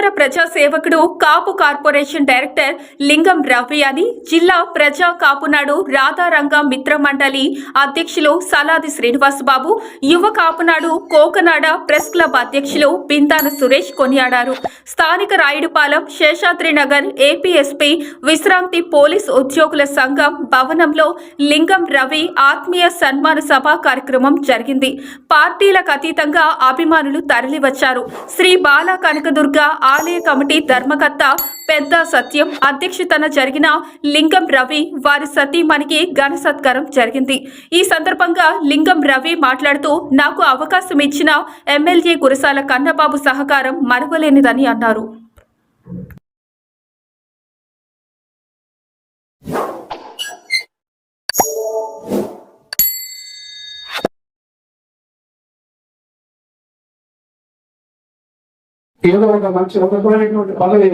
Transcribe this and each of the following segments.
ఉత్తర ప్రజా సేవకుడు Kapu corporation director Lingam Ravi అని జిల్లా ప్రజా కాపునాడు రాధారంగ మిత్ర మండలి అధ్యక్షులు సలాది శ్రీనివాస్ బాబు యువ కాపునాడు కోకనాడ ప్రెస్ క్లబ్ అధ్యక్షులు బిందాన సురేష్ కొనియాడారు. స్థానిక రాయుడుపాలెం శేషాద్రి నగర్ ఏపీఎస్పీ విశ్రాంతి పోలీస్ ఉద్యోగుల సంఘం భవనంలో లింగం రవి ఆత్మీయ సన్మాన సభ కార్యక్రమం జరిగింది. పార్టీలకు అతీతంగా అభిమానులు తరలివచ్చారు. శ్రీ బాల కనకదుర్గ ఆలయ కమిటీ ధర్మకర్త పెద్ద సత్యం. అధ్యక్షతన జరిగిన లింగం రవి వారి సతీమణికి ఘన సత్కారం జరిగింది. ఈ సందర్భంగా లింగం రవి మాట్లాడుతూ నాకు అవకాశం ఇచ్చిన ఎమ్మెల్యే కురసాల కన్నబాబు సహకారం మరవలేనిదని అన్నారు. ఏదో ఒక మంచి ఉన్నతమైనటువంటి పదవి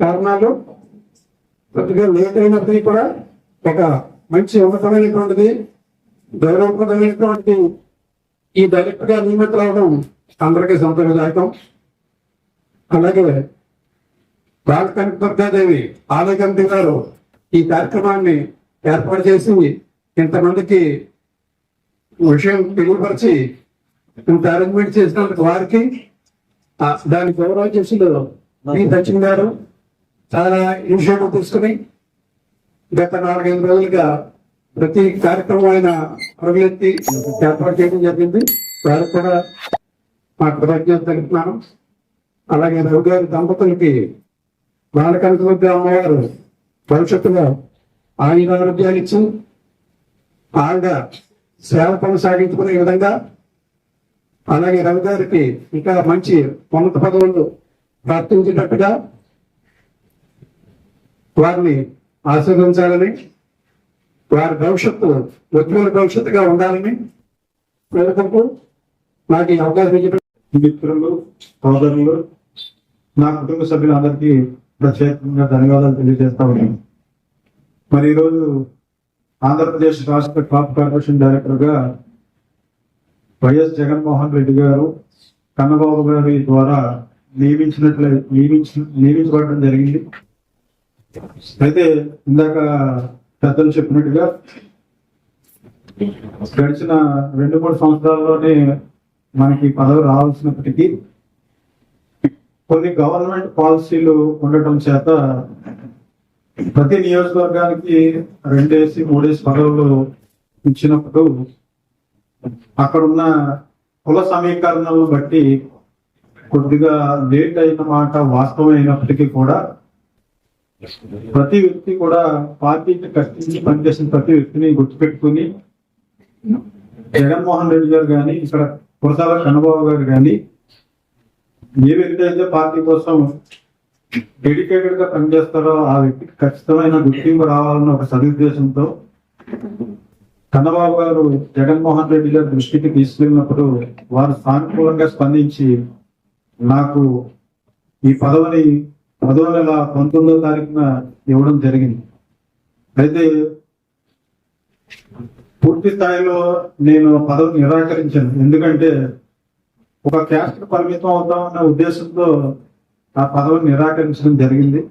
కారణాలు కొద్దిగా లేట్ అయినప్పటికీ కూడా ఒక మంచి ఉన్నతమైనటువంటిది గౌరవప్రదమైనటువంటి ఈ డైరెక్ట్గా నియమితులు అవడం అందరికీ సంతోషదాయకం. అలాగే బాలకనక దుర్గాదేవి ఆలయ కమిటీ గారు ఈ కార్యక్రమాన్ని ఏర్పాటు చేసి ఇంతమందికి విషయం తెలియపరిచి ఇంత అరేంజ్మెంట్ చేసినందుకు వారికి దాని గౌరవ చేసిన మీ సచిన్ గారు చాలా ఇనిషియేటివ్ తీసుకుని గత నాలుగైదు రోజులుగా ప్రతి కార్యక్రమం ఆయన పరుగులెత్తి ఏర్పాటు చేయడం జరిగింది. వారికి కూడా మా కృతజ్ఞత తెలుపుతున్నాను. అలాగే రవి గారి దంపతులకి బాలకనక అమ్మవారు భవిష్యత్తులో ఆయన ఆరోగ్యాలు ఇచ్చి ఆవిడ సేవ కొనసాగించుకునే విధంగా అలాగే రవి గారికి ఇంకా మంచి ఉన్నత పదవులు ప్రార్థించేటట్టుగా వారిని ఆశీర్వదించాలని వారి భవిష్యత్తు ఉజ్వల భవిష్యత్తుగా ఉండాలని కోరుకుంటూ నాకు ఈ అవకాశం ఇచ్చిన మిత్రులు సోదరులు నా కుటుంబ సభ్యులందరికీ ప్రత్యేకంగా ధన్యవాదాలు తెలియజేస్తా ఉన్నాను. మరి ఈరోజు ఆంధ్రప్రదేశ్ రాష్ట్ర క్రాప్ కార్పొరేషన్ డైరెక్టర్గా వైఎస్ జగన్మోహన్ రెడ్డి గారు కన్నబాబు గారి ద్వారా నియమించినట్లే నియమించి నియమించబడడం జరిగింది. అయితే ఇందాక పెద్దలు చెప్పినట్టుగా గడిచిన రెండు మూడు సంవత్సరాల్లోనే మనకి పదవి రావాల్సినప్పటికీ కొన్ని గవర్నమెంట్ పాలసీలు ఉండటం చేత ప్రతి నియోజకవర్గానికి రెండేసి మూడేసి పదవులు ఇచ్చినప్పుడు అక్కడున్న కుల సమీకరణలను బట్టి కొద్దిగా లేట్ అయిన మాట వాస్తవం అయినప్పటికీ కూడా ప్రతి వ్యక్తి కూడా పార్టీకి కష్టించి పనిచేసిన ప్రతి వ్యక్తిని గుర్తుపెట్టుకుని జగన్మోహన్ రెడ్డి గారు కానీ ఇక్కడ కురసాల కన్నబాబు గారు కానీ ఏ వ్యక్తి అయితే పార్టీ కోసం డెడికేటెడ్గా పనిచేస్తారో ఆ వ్యక్తికి ఖచ్చితమైన గుర్తింపు రావాలన్న ఒక సదుద్దేశంతో కన్నబాబు గారు జగన్మోహన్ రెడ్డి గారి దృష్టికి తీసుకెళ్ళినప్పుడు వారు సానుకూలంగా స్పందించి నాకు ఈ పదవిని పదో నెల పంతొమ్మిదో తారీఖున ఇవ్వడం జరిగింది. అయితే పూర్తి స్థాయిలో నేను పదవిని నిరాకరించాను. ఎందుకంటే ఒక క్యాస్ట్ పరిమితం అవుతామన్న ఉద్దేశంతో ఆ పదవిని నిరాకరించడం జరిగింది.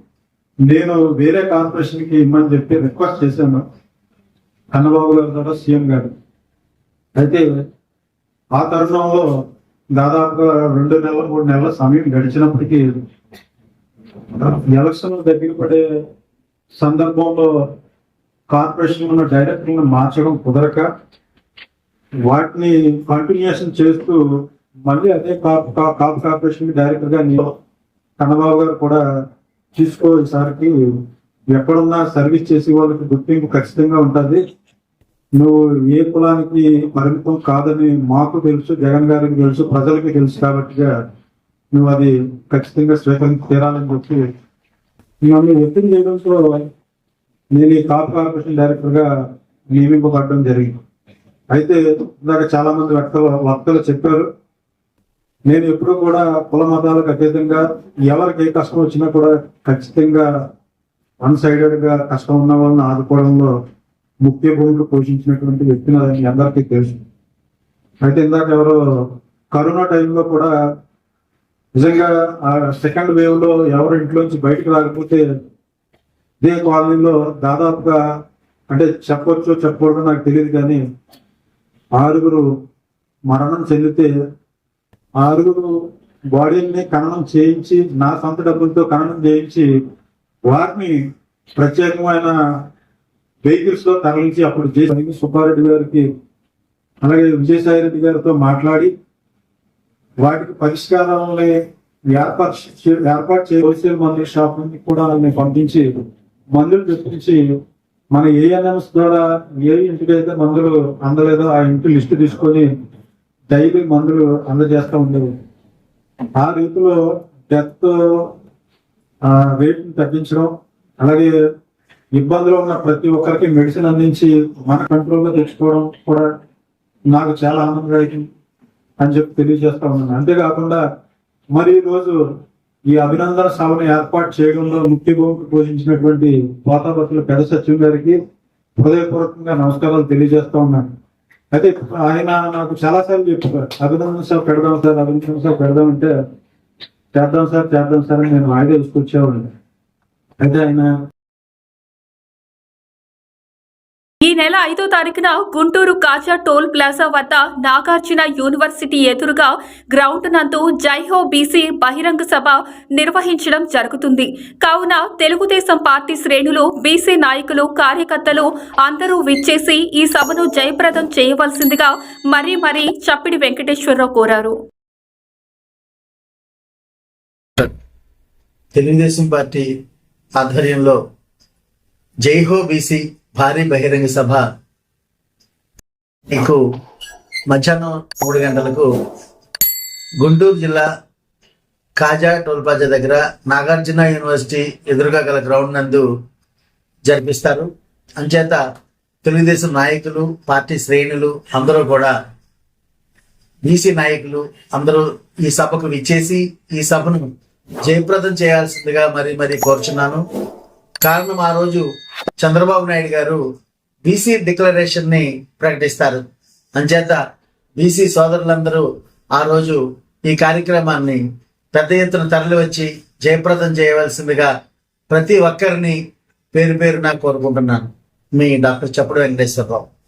నేను వేరే కార్పొరేషన్కి ఇమ్మని చెప్పి రిక్వెస్ట్ చేశాను. కన్నబాబు గారి ద్వారా సీఎం గారు. అయితే ఆ తరుణంలో దాదాపుగా రెండు నెలల మూడు నెలల సమయం గడిచినప్పటికీ ఎలక్షన్ దగ్గర పడే సందర్భంలో కార్పొరేషన్ ఉన్న డైరెక్టర్లను మార్చడం కుదరక వాటిని కంటిన్యూషన్ చేస్తూ మళ్ళీ అదే కాప్ కా- కాప్ కార్పొరేషన్ డైరెక్టర్గా కన్నబాబు గారు కూడా తీసుకో ఈసారికి ఎక్కడున్నా సర్వీస్ చేసే వాళ్ళకి గుర్తింపు ఖచ్చితంగా ఉంటుంది. నువ్వు ఏ కులానికి పరిమితం కాదని మాకు తెలుసు జగన్ గారికి తెలుసు ప్రజలకి తెలుసు కాబట్టిగా నువ్వు అది ఖచ్చితంగా స్వీకరించి తీరాలని చెప్పి మిమ్మల్ని ఒత్తిడి చేయడంతో నేను ఈ కాప్ కార్పొరేషన్ డైరెక్టర్గా నియమింపబడడం జరిగింది. అయితే ఇందాక చాలా మంది వక్తలు వక్తలు చెప్పారు నేను ఎప్పుడూ కూడా కుల మతాలకు అతీతంగా ఎవరికి ఏ కష్టం వచ్చినా కూడా ఖచ్చితంగా వన్ సైడెడ్గా కష్టం ఉన్న వాళ్ళని ఆదుకోవడంలో ముఖ్య భూమిక పోషించినటువంటి వ్యక్తిని అని అందరికీ తెలుసు. అయితే ఇందాక ఎవరో కరోనా టైంలో కూడా నిజంగా ఆ సెకండ్ వేవ్లో ఎవరు ఇంట్లోంచి బయటకు రాకపోతే ఇదే కాలనీలో దాదాపుగా అంటే చెప్పొచ్చో చెప్పకూడదో నాకు తెలియదు కానీ ఆరుగురు మరణం చెందితే ఆరుగురు బాడీని ఖననం చేయించి నా సొంత డబ్బులతో ఖననం చేయించి వారిని ప్రత్యేకమైన వెహికల్స్లో తరలించి అప్పుడు చేసి సుబ్బారెడ్డి గారికి అలాగే విజయసాయి రెడ్డి గారితో మాట్లాడి వాటికి పరిష్కారాలని ఏర్పాటు ఏర్పాటు చేయ హోల్సేల్ మందుల షాప్ నుండి కూడా వాళ్ళని పంపించి మందులు తెప్పించి మన ఏఎన్ఎంస్ ద్వారా ఏ ఇంటికైతే మందులు అందలేదో ఆ ఇంటి లిస్టు తీసుకొని డైలీ మందులు అందజేస్తూ ఉండేవి ఆ రీతిలో డెత్ వెయిట్ని తగ్గించడం అలాగే ఇబ్బందులు ఉన్న ప్రతి ఒక్కరికి మెడిసిన్ అందించి మన కంట్రోల్లో తెచ్చుకోవడం కూడా నాకు చాలా ఆనందదాయకం అని చెప్పి తెలియజేస్తా ఉన్నాను. అంతేకాకుండా మరి ఈ రోజు ఈ అభినందన సభను ఏర్పాటు చేయడంలో ముఖ్య భూమికి పోషించినటువంటి పోతాపత్రుల పెద్ద సచివ్ గారికి హృదయపూర్వకంగా నమస్కారాలు తెలియజేస్తా ఉన్నాను. అయితే ఆయన నాకు చాలా సార్లు చెప్పారు అభినందన సభ పెడదాం సార్ అభినందన సభ పెడదాం అంటే చేద్దాం సార్ చేద్దాం సార్ అని నేను వాయిదా తీసుకొచ్చేవాడిని అయితే ఆయన ఈ నెల ఐదో తారీఖున గుంటూరు కాజా టోల్ ప్లాజా వద్ద నాగార్జున యూనివర్సిటీ ఎదురుగా గ్రౌండ్ నందు జైహో బీసీ బహిరంగ సభ నిర్వహించడం జరుగుతుంది. కావున తెలుగుదేశం పార్టీ శ్రేణులు బీసీ నాయకులు కార్యకర్తలు అందరూ విచ్చేసి ఈ సభను జయప్రదం చేయవలసిందిగా మరీ మరీ చప్పిడి వెంకటేశ్వరరావు కోరారు. తెలుగుదేశం పార్టీ ఆధ్వర్యంలో జైహో బీసీ భారీ బహిరంగ సభ మీకు మధ్యాహ్నం మూడు గంటలకు గుంటూరు జిల్లా కాజా టోల్పాజా దగ్గర నాగార్జున యూనివర్సిటీ ఎదురుగా గల గ్రౌండ్ నందు జరిపిస్తారు. అంచేత తెలుగుదేశం నాయకులు పార్టీ శ్రేణులు అందరూ కూడా బీసీ నాయకులు అందరూ ఈ సభకు విచ్చేసి ఈ సభను జయప్రదం చేయాల్సిందిగా మరి మరి కోరుచున్నాను. కారణం ఆ రోజు చంద్రబాబు నాయుడు గారు బీసీ డిక్లరేషన్ని ప్రకటిస్తారు. అంచేత బీసీ సోదరులందరూ ఆ రోజు ఈ కార్యక్రమాన్ని పెద్ద ఎత్తున తరలి వచ్చి జయప్రదం చేయవలసిందిగా ప్రతి ఒక్కరిని పేరు పేరున కోరుకుంటున్నాను. మీ డాక్టర్ చప్పుడు వెంకటేశ్వరరావు.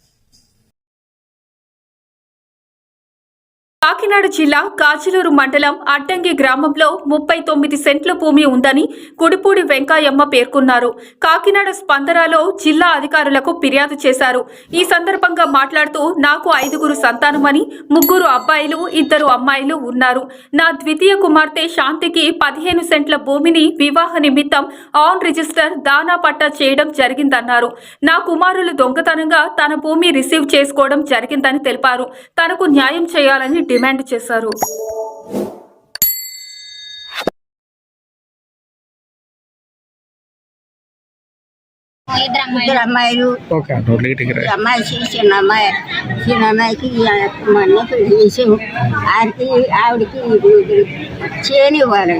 కాకినాడ జిల్లా కాచిలూరు మండలం అడ్డంగి గ్రామంలో ముప్పై తొమ్మిది సెంట్ల భూమి ఉందని కుడిపూడి వెంకాయమ్మ పేర్కొన్నారు. కాకినాడ స్పందనలో జిల్లా అధికారులకు ఫిర్యాదు చేశారు. ఈ సందర్భంగా మాట్లాడుతూ నాకు ఐదుగురు సంతానమని ముగ్గురు అబ్బాయిలు ఇద్దరు అమ్మాయిలు ఉన్నారు. నా ద్వితీయ కుమార్తె శాంతికి పదిహేను సెంట్ల భూమిని వివాహ నిమిత్తం ఆన్ రిజిస్టర్ దానా పట్టా చేయడం జరిగిందన్నారు. నా కుమారులు దొంగతనంగా తన భూమి రిసీవ్ చేసుకోవడం జరిగిందని తెలిపారు. తనకు న్యాయం చేయాలని డిమాండ్ చేశారు. ఇద్దరు అమ్మాయిలు. అమ్మాయి చిన్న అమ్మాయి చిన్న అమ్మాయికి మొన్న పెళ్ళి చేసాము ఆడికి ఆవిడకి ఇది చేయని ఇవ్వాలి.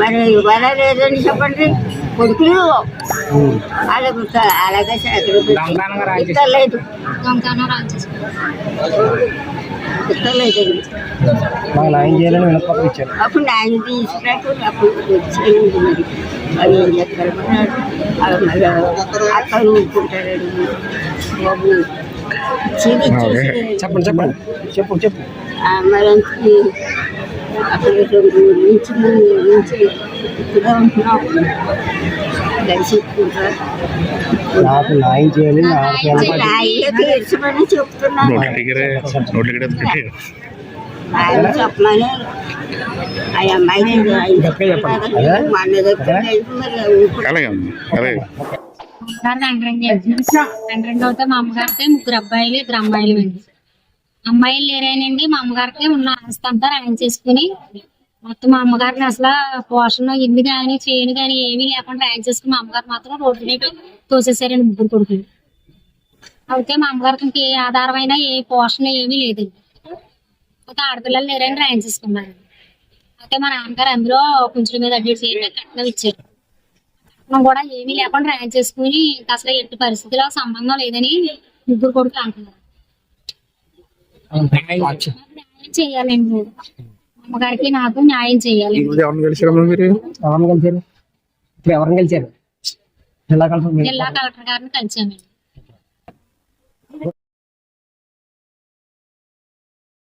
మరి ఇవ్వాలా లేదని చెప్పండి. కొడుకులు. అలాగే అలాగే చేసుకున్నారు ఇస్తలేదు మాకు న్యాయం చేయాలని వినపత్రం ఇచ్చారు. అప్పుడు ఆయన తీసుకున్నట్టు అప్పుడు వచ్చేది మరి. మరి మరి బాబు చెప్పండి చెప్పండి చెప్పు చెప్పు. రెండు నుంచి నుంచి ఇక్కడ ఉంటున్నాం నాకు న్యాయం చేయాలి చెప్తున్నాను. చెప్పమని ఆ అమ్మాయిని మా అన్న దగ్గర ఊరుకుంటారు. అమ్మగారు తండ్రి తండ్రి అవుతే మా అమ్మగారికి ముగ్గురు అబ్బాయిలు ఇద్దరు అమ్మాయిలు అండి. అమ్మాయిలు లేరేనండి మా అమ్మగారికి ఉన్న ఆస్తి అంతా చేసుకుని మొత్తం మా అమ్మగారిని అసలు పోషణ ఇల్లు కానీ చేయను కానీ ఏమీ లేకుండా ఆయన చేసుకుని మా అమ్మగారు మాత్రం రోడ్డు మీద తోసేసారండి ముగ్గురు కొడుకులు. అయితే మా అమ్మగారికి ఇంకే ఆధారమైన ఏ పోషణ ఏమీ లేదండి. అయితే ఆడపిల్లలు లేరని రాయం చేసుకున్నారు అయితే మా నాన్నగారు అందులో కొంచెం మీద అడ్మిట్ చేయడం కట్నం ఇచ్చారు. మనం కూడా ఏమీ లేకుండా ర్యాంక్ చేసుకుని ఇంకా అసలు ఎట్టి పరిస్థితిలో సంబంధం లేదని ముగ్గురు కొడుకు అంటున్నారు. చేయాలండి. మీరు. అమ్మగారికి నాకు న్యాయం చేయాలి. ఎవరిని కలిసారు మీరు? ఎవరిని కలిసారు ఇప్పుడు ఎవరిని కలిసారు జిల్లా కలెక్టర్ మీరు. జిల్లా కలెక్టర్ గారిని కలిసామండి.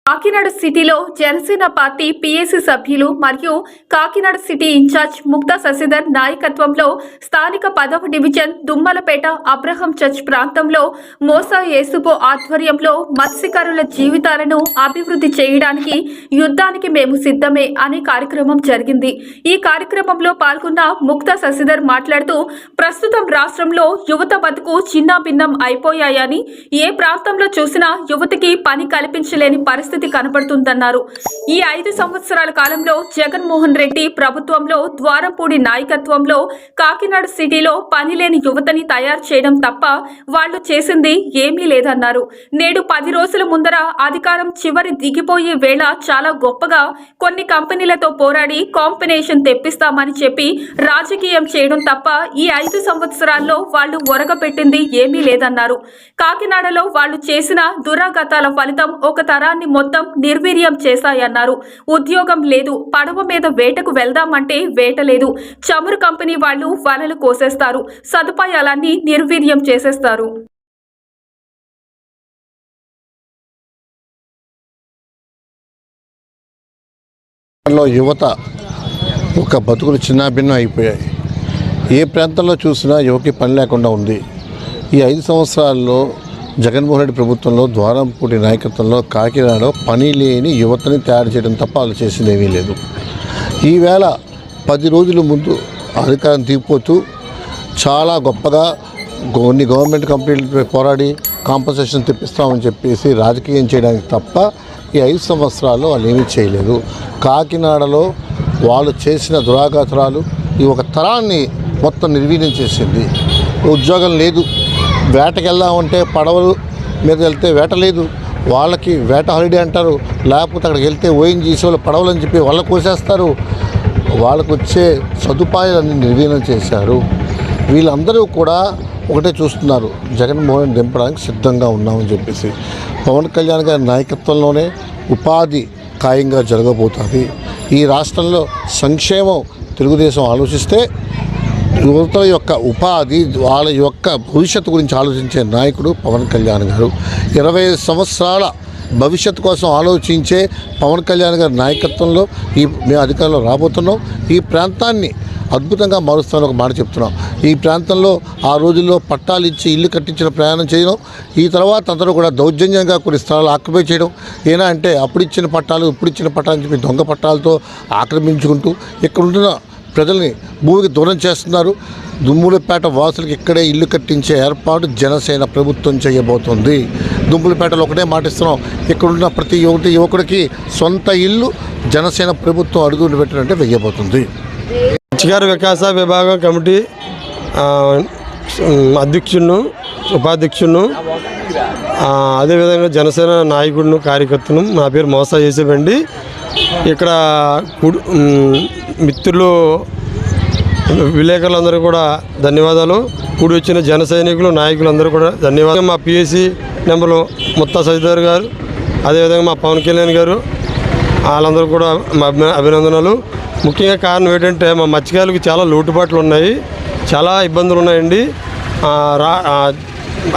కాకినాడ సిటీలో జనసేన పార్టీ పీఏసీ సభ్యులు మరియు Kakinada city in charge Mukta Sasidhar నాయకత్వంలో స్థానిక పదవ డివిజన్ దుమ్మలపేట అబ్రహం చర్చ్ ప్రాంతంలో మోసా యేసుపో ఆధ్వర్యంలో మత్స్యకారుల జీవితాలను అభివృద్ధి చేయడానికి యుద్ధానికి మేము సిద్ధమే అనే కార్యక్రమం జరిగింది. ఈ కార్యక్రమంలో పాల్గొన్న ముక్తా శశిధర్ మాట్లాడుతూ ప్రస్తుతం రాష్ట్రంలో యువత బతుకు చిన్న భిన్నం అయిపోయాయని ఏ ప్రాంతంలో చూసినా యువతకి పని కల్పించలేని పరిస్థితి కనపడుతుందన్నారు. ఈ ఐదు సంవత్సరాల కాలంలో జగన్మోహన్ రెడ్డి ప్రభుత్వంలో ద్వారంపూడి నాయకత్వంలో కాకినాడ సిటీలో పనిలేని యువతని తయారు చేయడం తప్ప వాళ్ళు చేసింది ఏమీ లేదన్నారు. నేడు పది రోజుల ముందర అధికారం చివరి దిగిపోయే వేళ చాలా గొప్పగా కొన్ని కంపెనీలతో పోరాడి కాంబినేషన్ తెప్పిస్తామని చెప్పి రాజకీయం చేయడం తప్ప ఈ ఐదు సంవత్సరాల్లో వాళ్ళు ఒరగపెట్టింది ఏమీ లేదన్నారు. కాకినాడలో వాళ్ళు చేసిన దురాగతాల ఫలితం ఒక తరాన్ని మొత్తం మొత్తం నిర్వీర్యం చేశాయన్నారు. ఉద్యోగం లేదు పడవ మీద వేటకు వెళ్దామంటే వేట లేదు. చమురు కంపెనీ వాళ్ళు వలలు కోసేస్తారు సదుపాయాలన్నీ నిర్వీర్యం చేసేస్తారు. యువత ఒక బతుకులు చిన్నాభిన్నం అయిపోయాయి. ఏ ప్రాంతంలో చూసినా యువకి పని లేకుండా ఉంది. ఈ ఐదు సంవత్సరాల్లో జగన్మోహన్ రెడ్డి ప్రభుత్వంలో ద్వారంపూటి నాయకత్వంలో కాకినాడలో పని లేని యువతని తయారు చేయడం తప్ప వాళ్ళు చేసింది ఏమీ లేదు ఈవేళ పది రోజుల ముందు అధికారం దిగిపోతూ చాలా గొప్పగా కొన్ని గవర్నమెంట్ కంపెనీలపై పోరాడి కాంపన్సేషన్ తెప్పిస్తామని చెప్పేసి రాజకీయం చేయడానికి తప్ప ఈ ఐదు సంవత్సరాల్లో వాళ్ళు ఏమీ చేయలేదు. కాకినాడలో వాళ్ళు చేసిన దురాఘాతరాలు ఈ ఒక తరాన్ని మొత్తం నిర్వీర్యం చేసింది. ఉద్యోగం లేదు. వేటకెళ్దామంటే పడవలు మీద వెళ్తే వేట లేదు. వాళ్ళకి వేట హాలిడే అంటారు. లేకపోతే అక్కడికి వెళ్తే ఓఎన్జీసీ వాళ్ళు పడవలు అని చెప్పి వాళ్ళ కోసేస్తారు. వాళ్ళకు వచ్చే సదుపాయాలన్నీ నిర్వీర్యం చేశారు. వీళ్ళందరూ కూడా ఒకటే చూస్తున్నారు. జగన్మోహన్ దింపడానికి సిద్ధంగా ఉన్నామని చెప్పేసి. పవన్ కళ్యాణ్ గారి నాయకత్వంలోనే ఉపాధి ఖాయంగా జరగబోతుంది. ఈ రాష్ట్రంలో సంక్షేమం తెలుగుదేశం ఆలోచిస్తే యువత యొక్క ఉపాధి వాళ్ళ యొక్క భవిష్యత్తు గురించి ఆలోచించే నాయకుడు పవన్ కళ్యాణ్ గారు. ఇరవై ఐదు సంవత్సరాల భవిష్యత్తు కోసం ఆలోచించే పవన్ కళ్యాణ్ గారి నాయకత్వంలో ఈ మేము అధికారంలో రాబోతున్నాం. ఈ ప్రాంతాన్ని అద్భుతంగా మారుస్తామని ఒక మాట చెప్తున్నాం. ఈ ప్రాంతంలో ఆ రోజుల్లో పట్టాలు ఇచ్చి ఇల్లు కట్టించిన ప్రయాణం చేయడం ఈ తర్వాత అందరూ కూడా దౌర్జన్యంగా కొన్ని స్థలాలు ఆక్యుపై చేయడం ఏనా అంటే అప్పుడు ఇచ్చిన పట్టాలు ఇప్పుడు ఇచ్చిన పట్టాలు చెప్పి దొంగ పట్టాలతో ఆక్రమించుకుంటూ ఇక్కడ ఉంటున్న ప్రజల్ని భూమికి దూరం చేస్తున్నారు. దుమ్ములపేట వాసులకు ఇక్కడే ఇల్లు కట్టించే ఏర్పాటు జనసేన ప్రభుత్వం చేయబోతుంది. దుమ్ములపేటలో ఒకటే మాటిస్తున్నాం ఇక్కడ ఉన్న ప్రతి యువతి యువకుడికి సొంత ఇల్లు జనసేన ప్రభుత్వం అడుగులు పెట్టినట్టే వెయ్యబోతుంది. మత్స్యకార వికాస విభాగం కమిటీ ఆ, అధ్యక్షుడును అదేవిధంగా జనసేన నాయకుడును కార్యకర్తను నా పేరు మోసా చేసేవండి ఇక్కడ మిత్రులు విలేకరులందరూ కూడా ధన్యవాదాలు. కూడి వచ్చిన జన సైనికులు నాయకులందరూ కూడా ధన్యవాదాలు. మా పిఎస్సి నెంబర్లో ముత్తా సజిదార్ గారు అదేవిధంగా మా పవన్ కళ్యాణ్ గారు వాళ్ళందరూ కూడా మా అభి- అభినందనలు. ముఖ్యంగా కారణం ఏంటంటే మా మత్స్యకారులకు చాలా లోటుపాట్లు ఉన్నాయి. చాలా ఇబ్బందులు ఉన్నాయండి. రా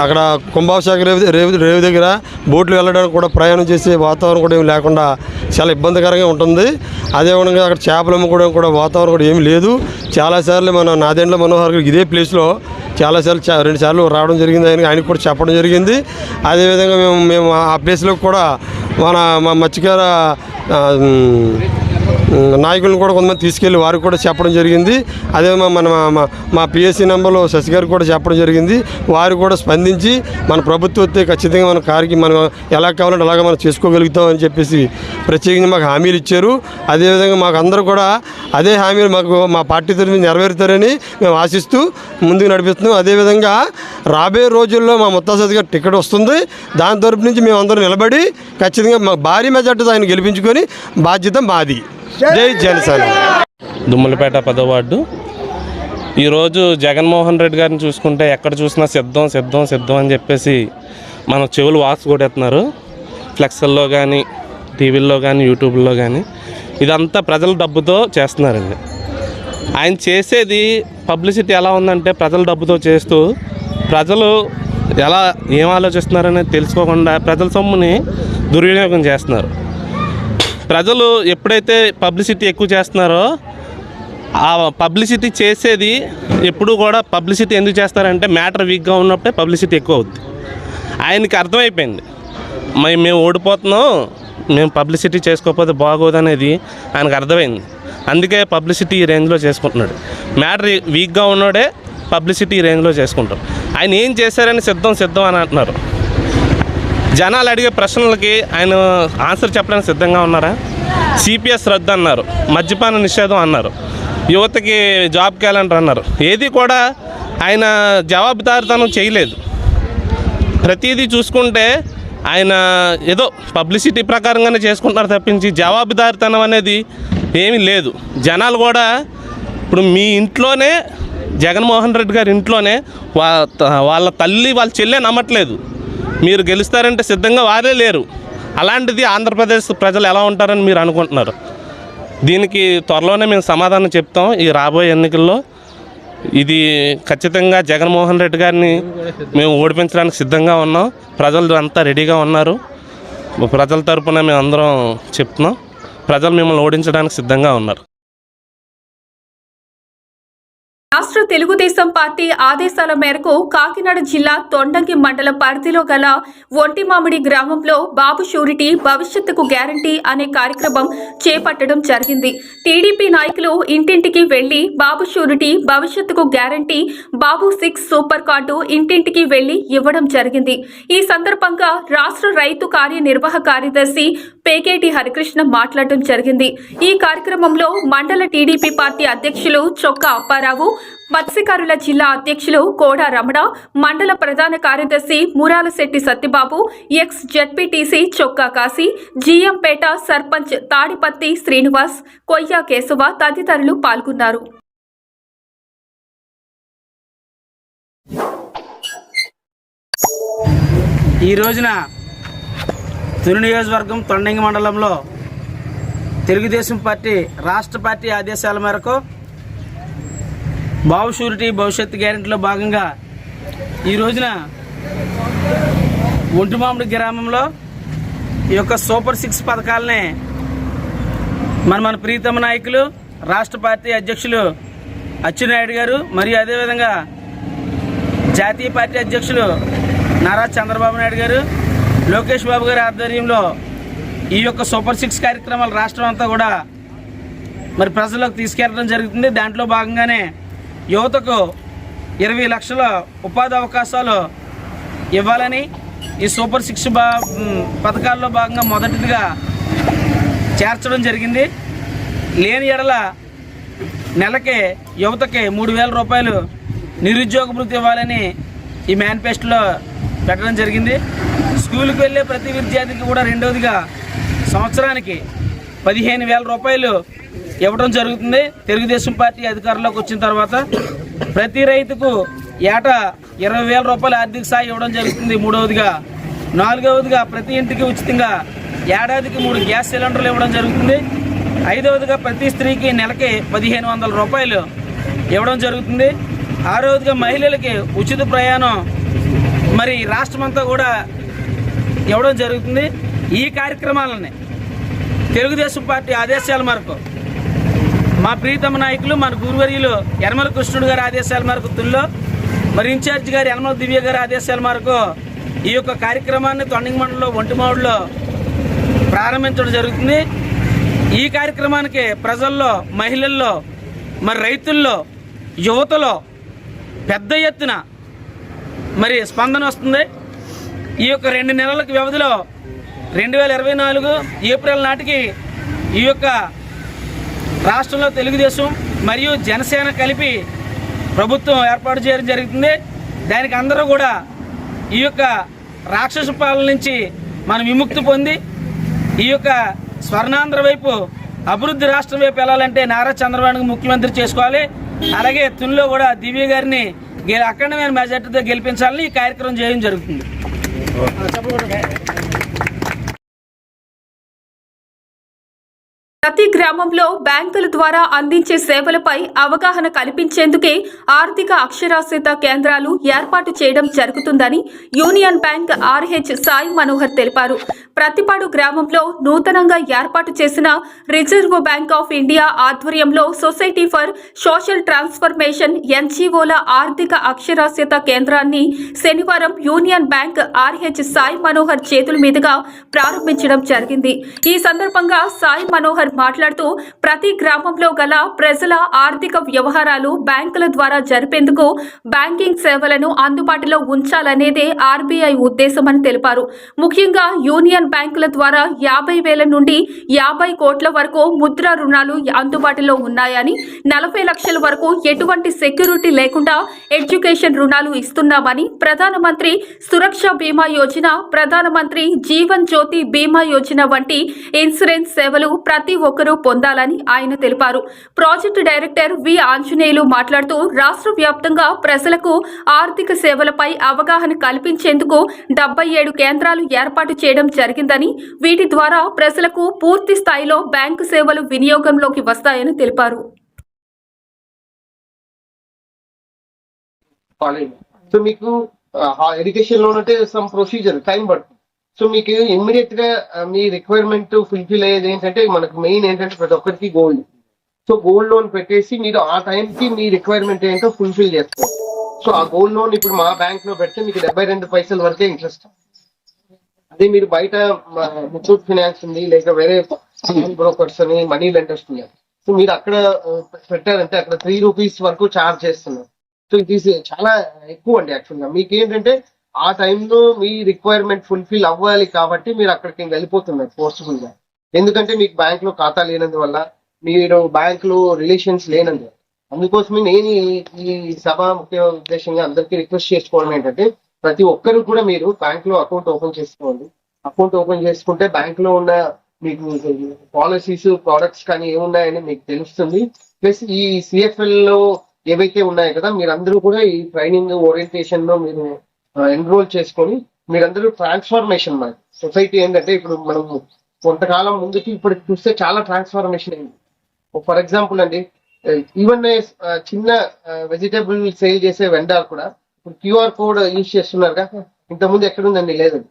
అక్కడ కుంభాభిషేక రేవు రేవు రేవు దగ్గర బోట్లు వెళ్ళడానికి కూడా ప్రయాణం చేసే వాతావరణం కూడా ఏమి లేకుండా చాలా ఇబ్బందికరంగా ఉంటుంది. అదేవిధంగా అక్కడ చేపలు అమ్ముకోవడం కూడా వాతావరణం కూడా ఏమీ లేదు. చాలాసార్లు మన నాదేండ్ల మనోహర్ గారు ఇదే ప్లేస్లో చాలాసార్లు చా రెండు సార్లు రావడం జరిగింది. ఆయన ఆయనకు కూడా చెప్పడం జరిగింది. అదేవిధంగా మేము మేము ఆ ప్లేస్లో కూడా మన మా మత్స్యకార నాయకులను కూడా కొంతమంది తీసుకెళ్ళి వారికి కూడా చెప్పడం జరిగింది. అదే మన మా- పిఎస్సీ పిఎస్సి నెంబర్లో శశి గారికి కూడా చెప్పడం జరిగింది. వారు కూడా స్పందించి మన ప్రభుత్వం వస్తే ఖచ్చితంగా మన కారికి మనం ఎలా కావాలంటే అలాగే మనం చేసుకోగలుగుతాం అని చెప్పేసి ప్రత్యేకంగా మాకు హామీలు ఇచ్చారు. అదేవిధంగా మాకు అందరూ కూడా అదే హామీలు మాకు మా పార్టీ తరఫున నెరవేరుతారని మేము ఆశిస్తూ ముందుకు నడిపిస్తున్నాం. అదేవిధంగా రాబోయే రోజుల్లో మా ముత్తాసతి గారి టికెట్ వస్తుంది. దాని తరపు నుంచి మేము అందరం నిలబడి ఖచ్చితంగా మా భారీ మెజార్టీతో ఆయన గెలిపించుకొని బాధ్యత మాది. జై జనసేన. దుమ్మలపేట పదో వార్డు. ఈరోజు జగన్మోహన్ రెడ్డి గారిని చూసుకుంటే ఎక్కడ చూసినా సిద్ధం సిద్ధం సిద్ధం అని చెప్పేసి మన చెవులు వాక్స్ కొట్టేస్తున్నారు. ఫ్లెక్సల్లో కానీ టీవీల్లో కానీ యూట్యూబ్లో కానీ ఇదంతా ప్రజల డబ్బుతో చేస్తున్నారండి. ఆయన చేసేది పబ్లిసిటీ ఎలా ఉందంటే ప్రజల డబ్బుతో చేస్తూ ప్రజలు ఎలా ఏం ఆలోచిస్తున్నారనేది తెలుసుకోకుండా ప్రజల సొమ్ముని దుర్వినియోగం చేస్తున్నారు. ప్రజలు ఎప్పుడైతే పబ్లిసిటీ ఎక్కువ చేస్తున్నారో ఆ పబ్లిసిటీ చేసేది ఎప్పుడు కూడా పబ్లిసిటీ ఎందుకు చేస్తారంటే మ్యాటర్ వీక్గా ఉన్నప్పుడే పబ్లిసిటీ ఎక్కువ అవుద్ది. ఆయనకి అర్థమైపోయింది. మరి మేము ఓడిపోతున్నాం మేము పబ్లిసిటీ చేసుకోకపోతే బాగోదు అనేది ఆయనకు అర్థమైంది. అందుకే పబ్లిసిటీ ఈ రేంజ్లో చేసుకుంటున్నాడు. మ్యాటర్ వీక్గా ఉన్నాడే పబ్లిసిటీ ఈ రేంజ్లో చేసుకుంటాం ఆయన ఏం చేశారని సిద్ధం సిద్ధం అని అంటున్నారు. జనాలు అడిగే ప్రశ్నలకి ఆయన ఆన్సర్ చెప్పడానికి సిద్ధంగా ఉన్నారా? సిపిఎస్ రద్దు అన్నారు మద్యపాన నిషేధం అన్నారు యువతకి జాబ్ క్యాలెండర్ అన్నారు. ఏది కూడా ఆయన జవాబుదారితనం చేయలేదు. ప్రతిదీ చూసుకుంటే ఆయన ఏదో పబ్లిసిటీ ప్రకారంగానే చేసుకుంటున్నారు తప్పించి జవాబుదారితనం అనేది ఏమీ లేదు. జనాలు కూడా ఇప్పుడు మీ ఇంట్లోనే జగన్మోహన్ రెడ్డి గారి ఇంట్లోనే వా వాళ్ళ తల్లి వాళ్ళ చెల్లె నమ్మట్లేదు. మీరు గెలుస్తారంటే సిద్ధంగా వారే లేరు. అలాంటిది ఆంధ్రప్రదేశ్ ప్రజలు ఎలా ఉంటారని మీరు అనుకుంటున్నారు? దీనికి త్వరలోనే మేము సమాధానం చెప్తాం ఈ రాబోయే ఎన్నికల్లో. ఇది ఖచ్చితంగా జగన్మోహన్ రెడ్డి గారిని మేము ఓడిపించడానికి సిద్ధంగా ఉన్నాం. ప్రజలు అంతా రెడీగా ఉన్నారు. ప్రజల తరపున మేము అందరం చెప్తున్నాం. ప్రజలు మిమ్మల్ని ఓడించడానికి సిద్ధంగా ఉన్నారు. రాష్ట్ర తెలుగుదేశం పార్టీ ఆదేశాల మేరకు కాకినాడ జిల్లా తొండంగి మండల పరిధిలో గల ఒంటిమామిడి గ్రామంలో బాబు షూరిటీ భవిష్యత్తుకు గ్యారంటీ అనే కార్యక్రమం చేపట్టడం జరిగింది. టీడీపీ నాయకులు ఇంటింటికి వెళ్ళి బాబు షూరిటీ భవిష్యత్తుకు guarantee Babu six super card ఇంటింటికి వెళ్ళి ఇవ్వడం జరిగింది. ఈ సందర్భంగా రాష్ట్ర రైతు కార్యనిర్వాహక కార్యదర్శి పేకేటి హరికృష్ణ మాట్లాడడం జరిగింది. ఈ కార్యక్రమంలో మండల టీడీపీ పార్టీ అధ్యక్షులు చొక్కా అప్పారావు మత్స్యకారుల జిల్లా అధ్యక్షులు కోడ రమణ మండల ప్రధాన కార్యదర్శి మురాలశెట్టి సత్యబాబు ఎక్స్ జడ్పీటీసీ చొక్కా కాశీ జీఎంపేట సర్పంచ్ తాడిపత్తి శ్రీనివాస్ కొయ్య కేశవ తదితరులు పాల్గొన్నారు. ఈ రోజున తుని నియోజకవర్గం తొండంగి మండలంలో తెలుగుదేశం పార్టీ రాష్ట్ర పార్టీ ఆదేశాల మేరకు బావు షూరిటీ భవిష్యత్తు గ్యారెంటీలో భాగంగా ఈ రోజున ఒంటిమామిడి గ్రామంలో ఈ యొక్క సూపర్ సిక్స్ పథకాలని మన మన ప్రీతమ నాయకులు రాష్ట్ర పార్టీ అధ్యక్షులు అచ్చెన్నాయుడు గారు మరియు అదేవిధంగా జాతీయ పార్టీ అధ్యక్షులు నారా చంద్రబాబు నాయుడు గారు లోకేష్ బాబు గారి ఆధ్వర్యంలో ఈ యొక్క సూపర్ సిక్స్ కార్యక్రమాలు రాష్ట్రం అంతా కూడా మరి ప్రజలకు తీసుకెళ్ళడం జరుగుతుంది. దాంట్లో భాగంగానే యువతకు ఇరవై లక్షల ఉపాధి అవకాశాలు ఇవ్వాలని ఈ సూపర్ సిక్స్ బా పథకాల్లో భాగంగా మొదటిదిగా చేర్చడం జరిగింది. లేని ఎడల నెలకి యువతకి మూడు వేల రూపాయలు నిరుద్యోగ భృతి ఇవ్వాలని ఈ మేనిఫెస్టోలో పెట్టడం జరిగింది. స్కూల్కి వెళ్ళే ప్రతి విద్యార్థికి కూడా రెండవదిగా సంవత్సరానికి పదిహేను వేల రూపాయలు ఇవ్వడం జరుగుతుంది. తెలుగుదేశం పార్టీ అధికారంలోకి వచ్చిన తర్వాత ప్రతి రైతుకు ఏటా ఇరవై వేల రూపాయల ఆర్థిక సాయం ఇవ్వడం జరుగుతుంది మూడవదిగా. నాలుగవదిగా ప్రతి ఇంటికి ఉచితంగా ఏడాదికి మూడు గ్యాస్ సిలిండర్లు ఇవ్వడం జరుగుతుంది. ఐదవదిగా ప్రతి స్త్రీకి నెలకి పదిహేను వందల రూపాయలు ఇవ్వడం జరుగుతుంది. ఆరవదిగా మహిళలకి ఉచిత ప్రయాణం మరి రాష్ట్రమంతా కూడా ఇవ్వడం జరుగుతుంది. ఈ కార్యక్రమాలని తెలుగుదేశం పార్టీ ఆదేశాల మేరకు మా ప్రీతమ నాయకులు మన గురువర్యులు యనమల కృష్ణుడు గారి ఆదేశాల మేరకు తుల్లో మరి ఇన్ఛార్జ్ గారు యనమల దివ్య గారి ఆదేశాల మేరకు ఈ యొక్క కార్యక్రమాన్ని తొండంగి మండలంలో ఒంటిమావుడులో ప్రారంభించడం జరుగుతుంది. ఈ కార్యక్రమానికి ప్రజల్లో మహిళల్లో మరి రైతుల్లో యువతలో పెద్ద ఎత్తున మరి స్పందన వస్తుంది. ఈ యొక్క రెండు నెలలకు వ్యవధిలో రెండు వేల ఇరవై నాలుగు ఏప్రిల్ నాటికి ఈ యొక్క రాష్ట్రంలో తెలుగుదేశం మరియు జనసేన కలిపి ప్రభుత్వం ఏర్పాటు చేయడం జరుగుతుంది. దానికి అందరూ కూడా ఈ యొక్క రాక్షస పాలన నుంచి మనం విముక్తి పొంది ఈ యొక్క స్వర్ణాంధ్ర వైపు అభివృద్ధి రాష్ట్రం వైపు వెళ్ళాలంటే నారా చంద్రబాబు ముఖ్యమంత్రి చేసుకోవాలి. అలాగే తునిలో కూడా దివ్య గారిని అఖండమైన మెజార్టీతో గెలిపించాలని ఈ కార్యక్రమం చేయడం జరుగుతుంది. ప్రతి గ్రామంలో బ్యాంకుల ద్వారా అందించే సేవలపై అవగాహన కల్పించేందుకే ఆర్థిక అక్షరాస్యత కేంద్రాలు ఏర్పాటు చేయడం జరుగుతుందని union bank RH Sai Manohar తెలిపారు. ప్రతిపాడు గ్రామంలో నూతనంగా ఏర్పాటు చేసిన రిజర్వ్ బ్యాంక్ ఆఫ్ ఇండియా ఆధ్వర్యంలో సొసైటీ ఫర్ సోషల్ ట్రాన్స్ఫర్మేషన్ ఎన్జీఓల ఆర్థిక అక్షరాస్యత కేంద్రాన్ని శనివారం union bank RH Sai Manohar చేతుల మీదుగా ప్రారంభించడం జరిగింది. ఈ సందర్భంగా సాయి మనోహర్ మాట్లాడుతూ ప్రతి గ్రామంలో గల ప్రజల ఆర్థిక వ్యవహారాలు బ్యాంకుల ద్వారా జరిపేందుకు బ్యాంకింగ్ సేవలను అందుబాటులో ఉంచాలనేదే ఆర్బీఐ ఉద్దేశమని తెలిపారు. ముఖ్యంగా యూనియన్ బ్యాంకుల ద్వారా యాభై వేల నుండి యాభై కోట్ల వరకు ముద్ర రుణాలు అందుబాటులో ఉన్నాయని నలభై లక్షల వరకు ఎటువంటి సెక్యూరిటీ లేకుండా ఎడ్యుకేషన్ రుణాలు ఇస్తున్నామని ప్రధానమంత్రి సురక్ష బీమా యోజన ప్రధానమంత్రి జీవన్ జ్యోతి బీమా యోజన వంటి ఇన్సూరెన్స్ సేవలు ప్రతి ఒక్కరూ పొందాలని ఆయన తెలిపారు. ప్రాజెక్టు డైరెక్టర్ వి. ఆంజనేయులు మాట్లాడుతూ రాష్ట్ర వ్యాప్తంగా ప్రజలకు ఆర్థిక సేవలపై అవగాహన కల్పించేందుకు డెబ్బై ఏడు కేంద్రాలు ఏర్పాటు చేయడం జరిగిందని వీటి ద్వారా ప్రజలకు పూర్తి స్థాయిలో బ్యాంకు సేవలు వినియోగంలోకి వస్తాయని తెలిపారు. సో మీకు ఎడ్యుకేషన్ లోన్ అంటే సమ్ ప్రొసీజర్ టైం పడుతుంది. సో మీకు ఇమ్మీడియట్గా మీ రిక్వైర్మెంట్ ఫుల్ఫిల్ అయ్యేది ఏంటంటే మనకు మెయిన్ ఏంటంటే ప్రతి ఒక్కరికి గోల్డ్ సో గోల్డ్ లోన్ పెట్టేసి మీరు ఆ టైంకి మీ రిక్వైర్మెంట్ ఏంటో ఫుల్ఫిల్ చేసుకోండి సో ఆ గోల్డ్ లోన్ ఇప్పుడు మా బ్యాంక్లో పెడితే మీకు డెబ్బై రెండు పైసల వరకే ఇంట్రెస్ట్ అదే మీరు బయట ముత్తూట్ ఫినాన్స్ ఉంది లేక వేరే బ్రోకర్స్ అని మనీ లెండర్స్ ఉన్నారు సో మీరు అక్కడ పెట్టారంటే అక్కడ త్రీ రూపీస్ వరకు చార్జ్ చేస్తున్నారు. సో ఇది చాలా ఎక్కువ అండి యాక్చువల్గా మీకు ఏంటంటే ఆ టైంలో మీ రిక్వైర్మెంట్ ఫుల్ఫిల్ అవ్వాలి కాబట్టి మీరు అక్కడికి వెళ్ళిపోతున్నారు ఫోర్స్ఫుల్గా ఎందుకంటే మీకు బ్యాంక్లో ఖాతా లేనందువల్ల మీరు బ్యాంక్లో రిలేషన్స్ లేనందువల్ల. అందుకోసమే నేను ఈ- సభ ముఖ్య ఉద్దేశంగా అందరికీ రిక్వెస్ట్ చేసుకోవడం ఏంటంటే ప్రతి ఒక్కరు కూడా మీరు బ్యాంక్లో అకౌంట్ ఓపెన్ చేసుకోండి. అకౌంట్ ఓపెన్ చేసుకుంటే బ్యాంక్లో ఉన్న మీకు పాలసీస్ ప్రోడక్ట్స్ కానీ ఏమున్నాయని మీకు తెలుస్తుంది. ప్లస్ ఈ సిఎఫ్ఎల్లో ఏవైతే ఉన్నాయో కదా మీరందరూ కూడా ఈ ట్రైనింగ్ ఓరియంటేషన్లో మీరు ఎన్రోల్ చేసుకొని మీరందరూ ట్రాన్స్ఫర్మేషన్ మరి సొసైటీ ఏంటంటే ఇప్పుడు మనం కొంతకాలం ముందుకి ఇప్పుడు చూస్తే చాలా ట్రాన్స్ఫర్మేషన్ అయింది. ఫర్ ఎగ్జాంపుల్ అండి ఈవెన్ చిన్న వెజిటేబుల్ సేల్ చేసే వెండార్ కూడా ఇప్పుడు క్యూఆర్ కోడ్ యూజ్ చేస్తున్నారు కదా ఇంతకుముందు ఎక్కడుందండి లేదండి.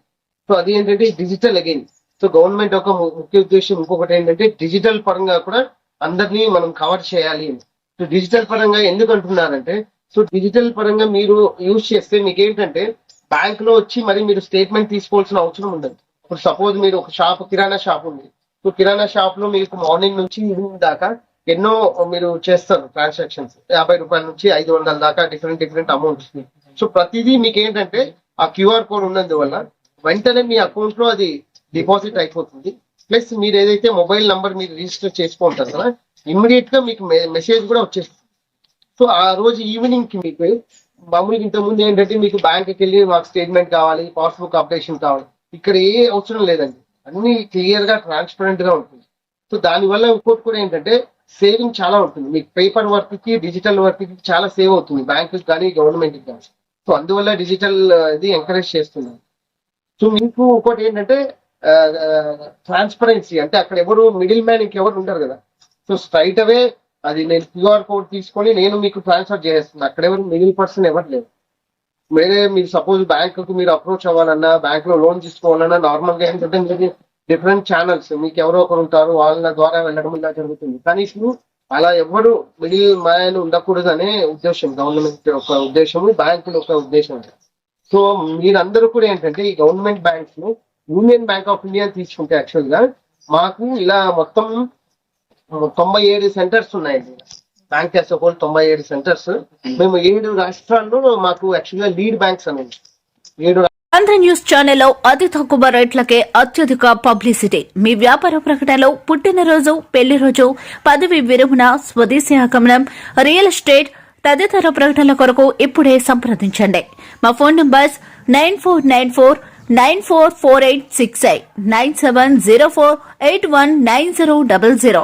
సో అది ఏంటంటే డిజిటల్ అగైన్ సో గవర్నమెంట్ ఒక ముఖ్య ఉద్దేశం ఇంకొకటి ఏంటంటే డిజిటల్ పరంగా కూడా అందరినీ మనం కవర్ చేయాలి సో డిజిటల్ పరంగా ఎందుకు అంటున్నారంటే సో డిజిటల్ పరంగా మీరు యూజ్ చేస్తే మీకు ఏంటంటే బ్యాంక్లో వచ్చి మరి మీరు స్టేట్మెంట్ తీసుకోవాల్సిన అవసరం ఉండదు. ఇప్పుడు సపోజ్ మీరు ఒక షాప్ కిరాణా షాప్ ఉంది. సో కిరాణా షాప్లో మీకు మార్నింగ్ నుంచి ఈవినింగ్ దాకా ఎన్నో మీరు చేస్తారు ట్రాన్సాక్షన్స్ యాభై రూపాయల నుంచి ఐదు వందల దాకా డిఫరెంట్ డిఫరెంట్ అమౌంట్ సో ప్రతిదీ మీకు ఏంటంటే ఆ క్యూఆర్ కోడ్ ఉన్నందువల్ల వెంటనే మీ అకౌంట్లో అది డిపాజిట్ అయిపోతుంది. ప్లస్ మీరు ఏదైతే మొబైల్ నంబర్ మీరు రిజిస్టర్ చేసుకుంటారు కదా ఇమ్మీడియట్గా మీకు మెసేజ్ కూడా వచ్చేస్తుంది. సో ఆ రోజు ఈవినింగ్కి మీకు మామూలుగా ఇంత ముందు ఏంటంటే మీకు బ్యాంక్కి వెళ్ళి మాకు స్టేట్మెంట్ కావాలి పాస్బుక్ అప్డేషన్ కావాలి. ఇక్కడ ఏ అవసరం లేదండి. అన్ని క్లియర్గా ట్రాన్స్పరెంట్గా ఉంటుంది. సో దానివల్ల ఇంకోటి కూడా ఏంటంటే సేవింగ్ చాలా ఉంటుంది. మీకు పేపర్ వర్క్కి డిజిటల్ వర్క్కి చాలా సేవ్ అవుతుంది. బ్యాంకు కానీ గవర్నమెంట్ కానీ. సో అందువల్ల డిజిటల్ ఇది ఎంకరేజ్ చేస్తున్నాను సో మీకు ఇంకోటి ఏంటంటే ట్రాన్స్పరెన్సీ అంటే అక్కడ ఎవరు మిడిల్ మ్యాన్ ఇంకెవరు ఉంటారు కదా. సో స్ట్రైట్ అవే అది నేను క్యూఆర్ కోడ్ తీసుకొని నేను మీకు ట్రాన్స్ఫర్ చేసేస్తున్నాను అక్కడ ఎవరు మిడిల్ పర్సన్ ఎవరు లేరు. మీరే మీరు సపోజ్ బ్యాంకుకు మీరు అప్రోచ్ అవ్వాలన్నా బ్యాంక్లో లోన్ తీసుకోవాలన్నా నార్మల్గా ఏంటంటే మీకు డిఫరెంట్ ఛానల్స్ మీకు ఎవరో ఒకరు ఉంటారు వాళ్ళ ద్వారా వెళ్ళడం ఇలా జరుగుతుంది. కానీ ఇప్పుడు అలా ఎవరు మిడిల్ మ్యాన్ ఉండకూడదు అనే ఉద్దేశం గవర్నమెంట్ ఒక ఉద్దేశం బ్యాంకుల ఒక ఉద్దేశం సో మీరందరూ కూడా ఏంటంటే ఈ government banks union bank of India తీసుకుంటే యాక్చువల్గా మాకు ఇలా మొత్తం తొంభై ఏడు సెంటర్స్ ఉన్నాయండి బ్యాంక్ యాజ్ హోల్ తొంభై ఏడు సెంటర్స్ మేము ఏడు రాష్ట్రాల్లో మాకు యాక్చువల్గా లీడ్ బ్యాంక్స్ అనేది ఏడు ఆంధ్ర న్యూస్ ఛానల్లో అతి తక్కువ రేట్లకే అత్యధిక పబ్లిసిటీ. మీ వ్యాపార ప్రకటనలో పుట్టినరోజు పెళ్ళి రోజు పదవి విరమణ స్వదేశీ ఆగమనం రియల్ ఎస్టేట్ తదితర ప్రకటనల కొరకు ఇప్పుడే సంప్రదించండి. మా phone numbers nine four nine four nine four four eight six eight nine seven zero four eight one nine zero double zero.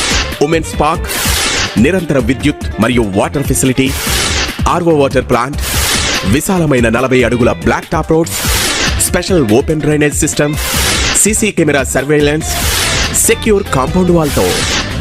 Women's park నిరంతర విద్యుత్ మరియు water facility RO water plant విశాలమైన నలభై అడుగుల black top roads special open drainage system CC camera surveillance secure compound వాల్తో.